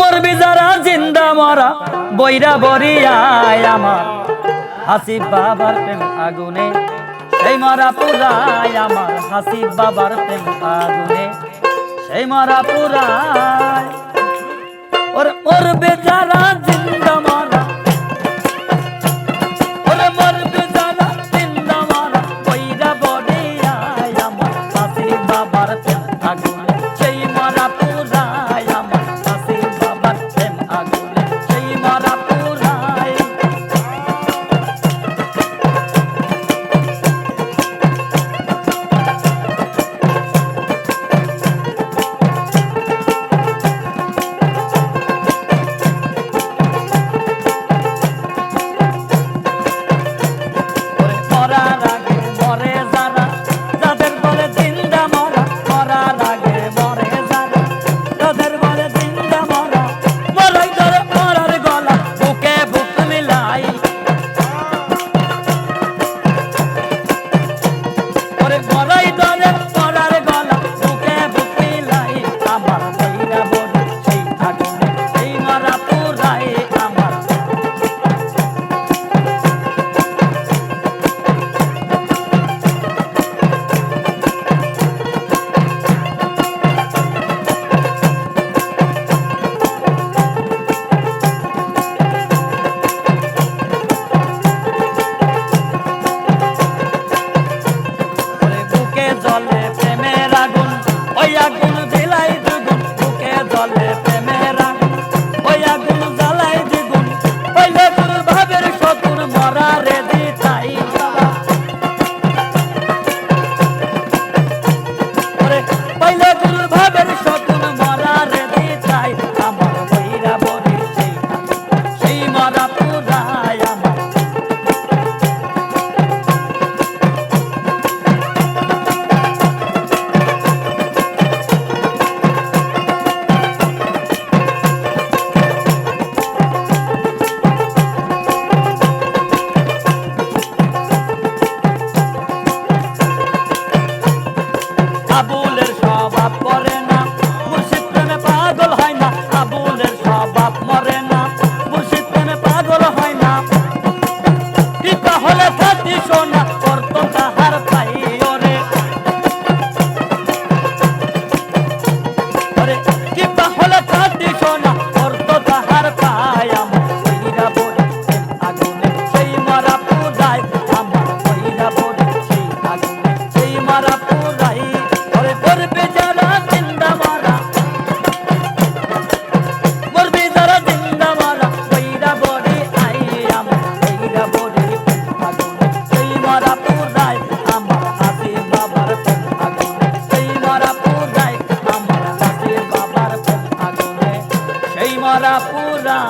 মরবি যারা জিন্দা মরা, বৈরা বরিয়ায় আমার। হাসি বাবার প্রেম আগুনে, সেই মরা পুরায় আমার। হাসি বাবার প্রেম আগুনে, সেই মরা পুরায়। ওর মরবে যারা পুরা